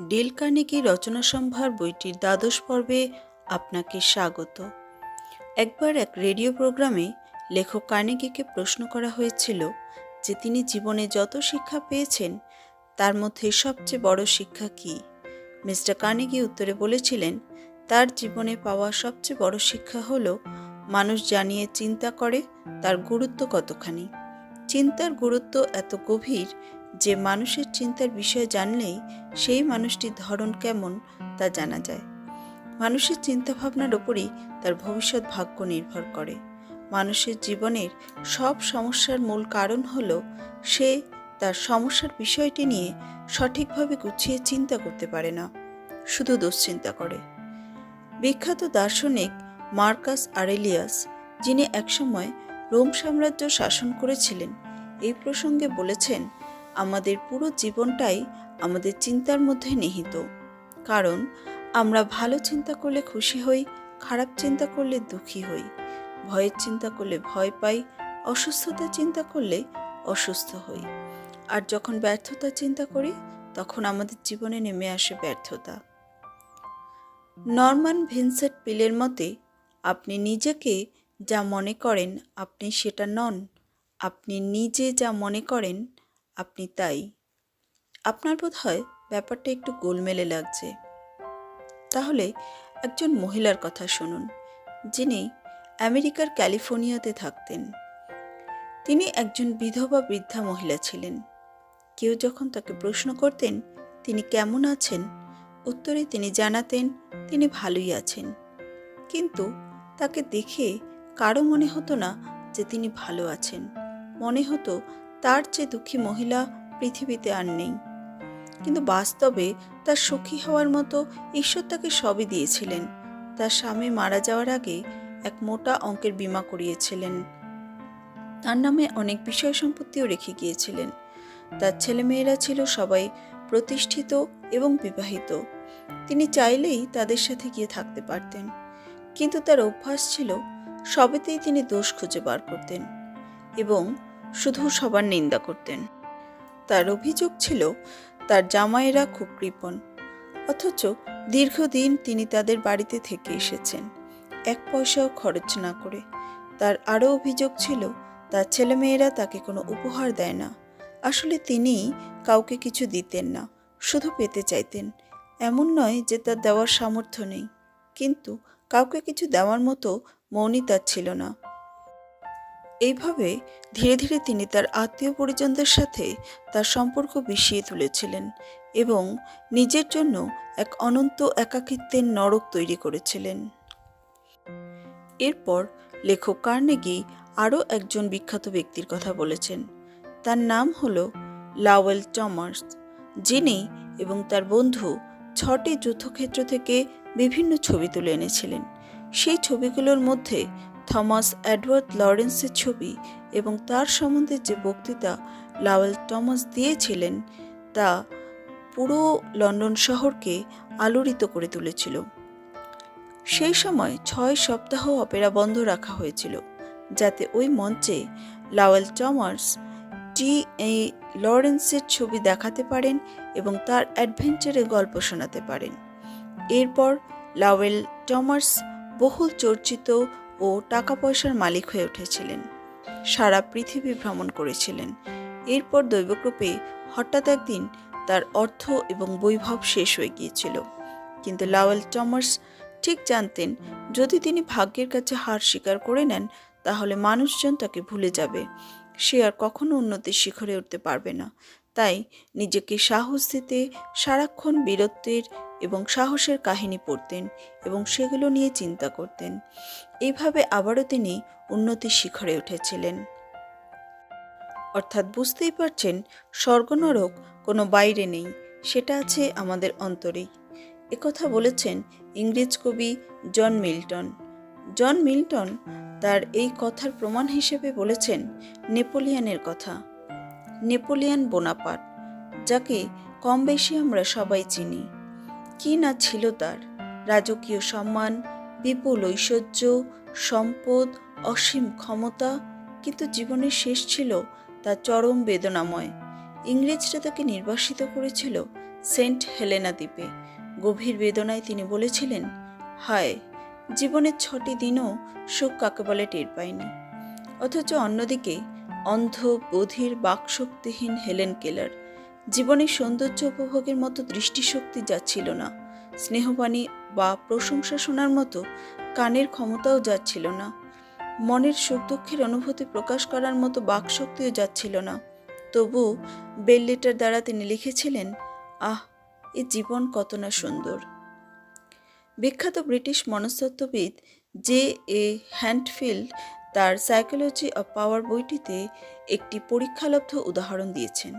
Del Carnegie রচনা সম্ভার বইটির দ্বাদশ পর্বে আপনাকে স্বাগত। একবার এক রেডিও প্রোগ্রামে লেখক কার্নেগিকে প্রশ্ন করা হয়েছিল যে তিনি জীবনে যত শিক্ষা পেয়েছেন, তার মধ্যে সবচেয়ে বড় শিক্ষা কী? মিস্টার কার্নেগি উত্তরে বলেছিলেন, তার জীবনে পাওয়া সবচেয়ে বড় শিক্ষা হলো মানুষ জানিয়ে চিন্তা করে তার গুরুত্ব কতখানি। চিন্তার গুরুত্ব এত গভীর যে মানুষের চিন্তার বিষয় জানলেই সেই মানুষটির ধরন কেমন তা জানা যায়। মানুষের চিন্তাভাবনার ওপরই তার ভবিষ্যৎ ভাগ্য নির্ভর করে। মানুষের জীবনের সব সমস্যার মূল কারণ হল সে তার সমস্যার বিষয়টি নিয়ে সঠিকভাবে গুছিয়ে চিন্তা করতে পারে না, শুধু দুশ্চিন্তা করে। বিখ্যাত দার্শনিক মার্কাস আরেলিয়াস, যিনি একসময় রোম সাম্রাজ্য শাসন করেছিলেন, এই প্রসঙ্গে বলেছেন আমাদের পুরো জীবনটাই আমাদের চিন্তার মধ্যে নিহিত। কারণ, আমরা ভালো চিন্তা করলে খুশি হই, খারাপ চিন্তা করলে দুঃখী হই। ভয়ের চিন্তা করলে ভয় পাই অসুস্থতা চিন্তা করলে অসুস্থ হই। আর যখন ব্যর্থতা চিন্তা করি, তখন আমাদের জীবনে নেমে আসে ব্যর্থতা। নরমান ভিনসেন্ট পিলের মতে, আপনি নিজেকে যা মনে করেন, আপনি সেটা নন। আপনি নিজে যা মনে করেন আপনি তাই। আপনার বোধ হয় ব্যাপারটা একটু গোলমেলে লাগছে। তাহলে একজন মহিলার কথা শুনুন, যিনি আমেরিকার ক্যালিফোর্নিয়াতে থাকতেন। তিনি একজন বিধবা বৃদ্ধা মহিলা ছিলেন। কেউ যখন তাকে প্রশ্ন করতেন, তিনি কেমন আছেন? উত্তরে তিনি জানাতেন, তিনি ভালোই আছেন। কিন্তু তাকে দেখে কারও মনে হতো না যে তিনি ভালো আছেন। মনে হতো তার চেয়ে দুঃখী মহিলা পৃথিবীতে আর নেই। কিন্তু বাস্তবে তার সুখী হওয়ার মতো ঈশ্বর তাকে সবই দিয়েছিলেন। তার স্বামী মারা যাওয়ার আগে এক মোটা অঙ্কের বিমা করিয়েছিলেন। তার নামে অনেক বিষয় সম্পত্তিও রেখে গিয়েছিলেন। তার ছেলেমেয়েরা ছিল সবাই প্রতিষ্ঠিত এবং বিবাহিত। তিনি চাইলেই তাদের সাথে গিয়ে থাকতে পারতেন। কিন্তু তার অভ্যাস ছিল সবেতেই তিনি দোষ খুঁজে বার করতেন। এবং শুধু সবার নিন্দা করতেন। তার অভিযোগ ছিল, তার জামাইয়েরা খুব কৃপণ। অথচ দীর্ঘদিন তিনি তাদের বাড়িতে থেকে এসেছেন। এক পয়সাও খরচ না করে। তার আরও অভিযোগ ছিল, তার ছেলেমেয়েরা তাকে কোনো উপহার দেয় না। আসলে তিনি কাউকে কিছু দিতেন না, শুধু পেতে চাইতেন। এমন নয় যে তার দেওয়ার সামর্থ্য নেই। কিন্তু কাউকে কিছু দেওয়ার মতো মৌনই তার ছিল না। এইভাবে ধীরে ধীরে তিনি তার আত্মীয় পরিজনদের সাথে তার সম্পর্ক বিষিয়ে তুলেছিলেন এবং নিজের জন্য এক অনন্ত একাকিত্বের নরক তৈরি করেছিলেন। এরপর লেখক কার্নেগি আরও একজন বিখ্যাত ব্যক্তির কথা বলেছেন। তার নাম হল লাওয়েল টমার্স, যিনি এবং তার বন্ধু ছটি যুদ্ধক্ষেত্র থেকে বিভিন্ন ছবি তুলে এনেছিলেন। সেই ছবিগুলোর মধ্যে থমাস অ্যাডওয়ার্ড লরেন্সের ছবি এবং তার সম্বন্ধে যে বক্তৃতা লাওয়েল টমাস দিয়েছিলেন তা পুরো লন্ডন শহরকে আলোড়িত করে তুলেছিল। সেই সময় ছয় সপ্তাহ অপেরা বন্ধ রাখা হয়েছিল, যাতে ওই মঞ্চে লাওয়েল টমার্স টি এ লরেন্সের ছবি দেখাতে পারেন এবং তার অ্যাডভেঞ্চারের গল্প শোনাতে পারেন। এরপর লাওয়েল টমার্স বহুল চর্চিত ও টাকা পয়সার মালিক হয়ে উঠেছিলেন। সারা পৃথিবী ভ্রমণ করেছিলেন। এরপর দৈবক্রূপে হঠাৎ একদিন তার অর্থ এবং বৈভব শেষ হয়ে গিয়েছিল। কিন্তু লাওয়েল টমার্স ঠিক জানতেন, যদি তিনি ভাগ্যের কাছে হার স্বীকার করে নেন, তাহলে মানুষজন তাকে ভুলে যাবে। সে আর কখনো উন্নতির শিখরে উঠতে পারবে না। তাই নিজেকে সাহস দিতে, সারাক্ষণ বীরত্বের এবং সাহসের কাহিনী পড়তেন এবং সেগুলো নিয়ে চিন্তা করতেন। এইভাবে আবারও তিনি উন্নতির শিখরে উঠেছিলেন। অর্থাৎ বুঝতেই পারছেন, স্বর্গনরক কোনো বাইরে নেই, সেটা আছে আমাদের অন্তরেই একথা বলেছেন ইংরেজ কবি জন মিল্টন। জন মিল্টন তার এই কথার প্রমাণ হিসেবে বলেছেন নেপোলিয়ানের কথা। নেপোলিয়ান বোনাপাট যাকে কম বেশি আমরা সবাই চিনি। কি না ছিল তার? রাজকীয় সম্মান, বিপুল ঐশ্বর্য, সম্পদ, অসীম ক্ষমতা, কিন্তু জীবনের শেষ ছিল তার চরম বেদনাময়। ইংরেজরা তাকে নির্বাসিত করেছিল সেন্ট হেলেনা দ্বীপে। গভীর বেদনায় তিনি বলেছিলেন, হায়, জীবনের ছটি দিনও সুখ কাকে বলে টের পায়নি অথচ অন্যদিকে অন্ধ, বধির, বাকশক্তিহীন হেলেন কেলার। জীবনের সৌন্দর্য উপভোগের মতো দৃষ্টিশক্তি যাচ্ছিল না। স্নেহবাণী বা প্রশংসা শোনার মতো কানের ক্ষমতাও যাচ্ছিল না। মনের সুখ দুঃখের অনুভূতি প্রকাশ করার মতো বাকশক্তিও যাচ্ছিল না। তবু বেল লেটার দ্বারা তিনি লিখেছিলেন, আহ, এ জীবন কত না সুন্দর। বিখ্যাত ব্রিটিশ মনস্তত্ত্ববিদ জে এ হ্যান্ডফিল্ড তার সাইকোলজি অফ পাওয়ার বইটিতে একটি পরীক্ষালব্ধ উদাহরণ দিয়েছেন।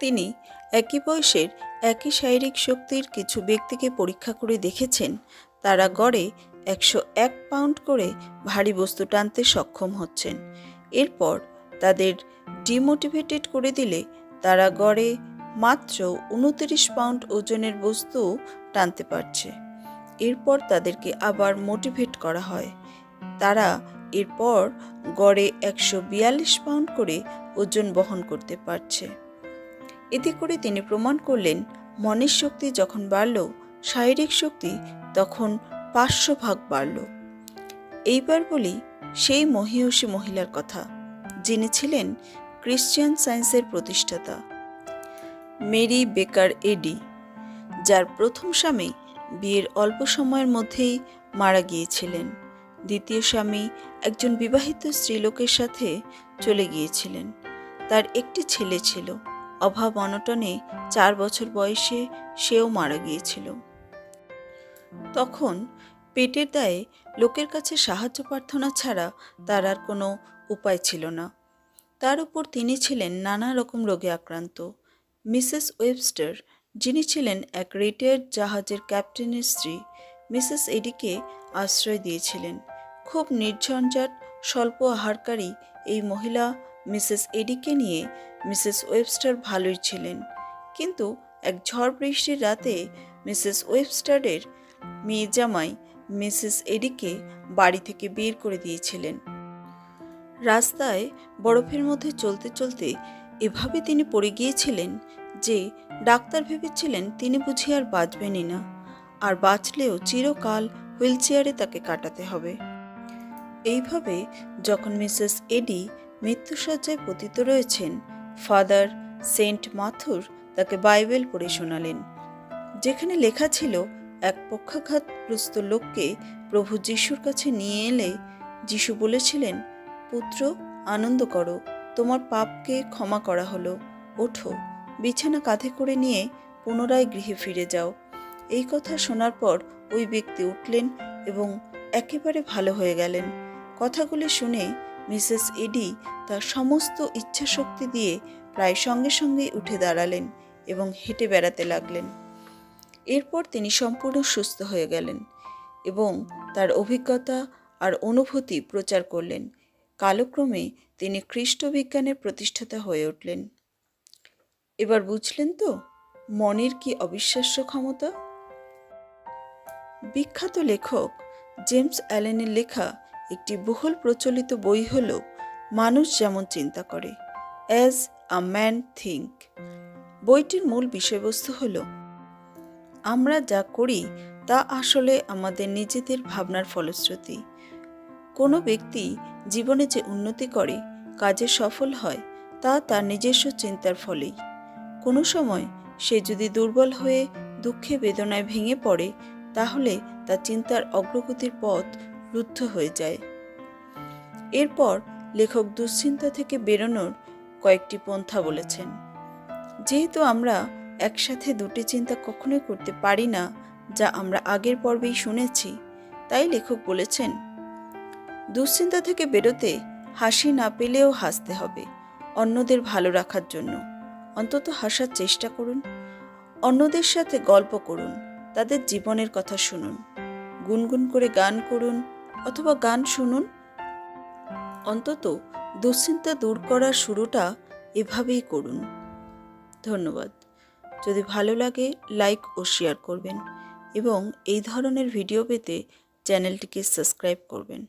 তিনি একই বয়সের একই শারীরিক শক্তির কিছু ব্যক্তিকে পরীক্ষা করে দেখেছেন, তারা গড়ে একশো এক পাউন্ড করে ভারী বস্তু টানতে সক্ষম হচ্ছেন। এরপর তাদের ডিমোটিভেটেড করে দিলে তারা গড়ে মাত্র উনত্রিশ পাউন্ড ওজনের বস্তু টানতে পারছে। এরপর তাদেরকে আবার মোটিভেট করা হয়। তারা এরপর গড়ে একশো বিয়াল্লিশ পাউন্ড করে ওজন বহন করতে পারছে। এতে করে তিনি প্রমাণ করলেন, মনের শক্তি যখন বাড়ল, শারীরিক শক্তি তখন পাঁচশো ভাগ বাড়ল। এইবার বলি, সেই মহিয়সী মহিলার কথা, যিনি ছিলেন ক্রিশ্চিয়ান সায়েন্সের প্রতিষ্ঠাতা। মেরি বেকার এডি, যার প্রথম স্বামী বিয়ের অল্প সময়ের মধ্যেই মারা গিয়েছিলেন। দ্বিতীয় স্বামী একজন বিবাহিত স্ত্রীলোকের সাথে চলে গিয়েছিলেন। তার একটি ছেলে ছিল। অভাব অনটনে চার বছর বয়সে সেও মারা গিয়েছিল। তখন পেটের দায়ে লোকের কাছে সাহায্য প্রার্থনা ছাড়া তার আর কোনো উপায় ছিল না। তার উপর তিনি ছিলেন নানা রকম রোগে আক্রান্ত। মিসেস ওয়েবস্টার, যিনি ছিলেন এক রিটায়ার্ড জাহাজের ক্যাপ্টেনের স্ত্রী, মিসেস এডিকে আশ্রয় দিয়েছিলেন। খুব নির্ঝঞ্ঝাট, স্বল্প আহারকারী এই মহিলা মিসেস এডিকে নিয়ে মিসেস ওয়েবস্টার ভালোই ছিলেন। কিন্তু এক ঝড় বৃষ্টির রাতে মিসেস ওয়েবস্টারের মেয়ে জামাই মিসেস এডিকে বাড়ি থেকে বের করে দিয়েছিলেন। রাস্তায় বরফের মধ্যে চলতে চলতে এভাবে তিনি পড়ে গিয়েছিলেন যে ডাক্তার ভেবেছিলেন তিনি বুঝি আর বাঁচবেনই না। আর বাঁচলেও চিরকাল হুইল চেয়ারে তাকে কাটাতে হবে। এইভাবে যখন মিসেস এডি মৃত্যুসজ্জায় পতিত রয়েছেন, ফাদার সেন্ট মাথুর তাকে বাইবেল পড়ে শোনালেন, যেখানে লেখা ছিল, এক পক্ষাঘাতগ্রস্ত লোককে প্রভু যিশুর কাছে নিয়ে এলে যিশু বলেছিলেন, পুত্র, আনন্দ করো, তোমার পাপকে ক্ষমা করা হলো, ওঠো, বিছানা কাঁধে করে নিয়ে পুনরায় গৃহে ফিরে যাও। এই কথা শোনার পর ওই ব্যক্তি উঠলেন এবং একেবারে ভালো হয়ে গেলেন। কথাগুলি শুনে মিসেস এডি তার সমস্ত ইচ্ছাশক্তি দিয়ে প্রায় সঙ্গে সঙ্গেই উঠে দাঁড়ালেন এবং হেঁটে বেড়াতে লাগলেন। এরপর তিনি সম্পূর্ণ সুস্থ হয়ে গেলেন এবং তার অভিজ্ঞতা আর অনুভূতি প্রচার করলেন। কালক্রমে তিনি খ্রিস্ট বিজ্ঞানের প্রতিষ্ঠাতা হয়ে উঠলেন। এবার বুঝলেন তো, মনের কি অবিশ্বাস্য ক্ষমতা? বিখ্যাত লেখক জেমস অ্যালেনের লেখা একটি বহুল প্রচলিত বই হল মানুষ যেমন চিন্তা করে অ্যাজ আ ম্যান থিঙ্ক বইটির মূল বিষয়বস্তু হল, আমরা যা করি তা আসলে আমাদের নিজেদের ভাবনার ফলশ্রুতি। কোনো ব্যক্তি জীবনে যে উন্নতি করে, কাজে সফল হয়, তা তার নিজস্ব চিন্তার ফলেই। কোনো সময় সে যদি দুর্বল হয়ে দুঃখে বেদনায় ভেঙে পড়ে তাহলে তার চিন্তার অগ্রগতির পথ রুদ্ধ হয়ে যায়। এরপর লেখক দুশ্চিন্তা থেকে বেরোনোর কয়েকটি পন্থা বলেছেন। যেহেতু আমরা একসাথে দুটি চিন্তা কখনোই করতে পারি না, যা আমরা আগের পর্বেই শুনেছি, তাই লেখক বলেছেন, দুশ্চিন্তা থেকে বেরোতে হাসি না পেলেও হাসতে হবে, অন্যদের ভালো রাখার জন্য। অন্তত হাসার চেষ্টা করুন, অন্যদের সাথে গল্প করুন তাদের জীবনের কথা শুনুন। গুনগুন করে গান করুন অথবা গান শুনুন। অন্তত দুশ্চিন্তা দূর করার শুরুটা এভাবেই করুন। ধন্যবাদ। যদি ভালো লাগে লাইক ও শেয়ার করবেন এবং এই ধরনের ভিডিও পেতে চ্যানেলটিকে সাবস্ক্রাইব করবেন।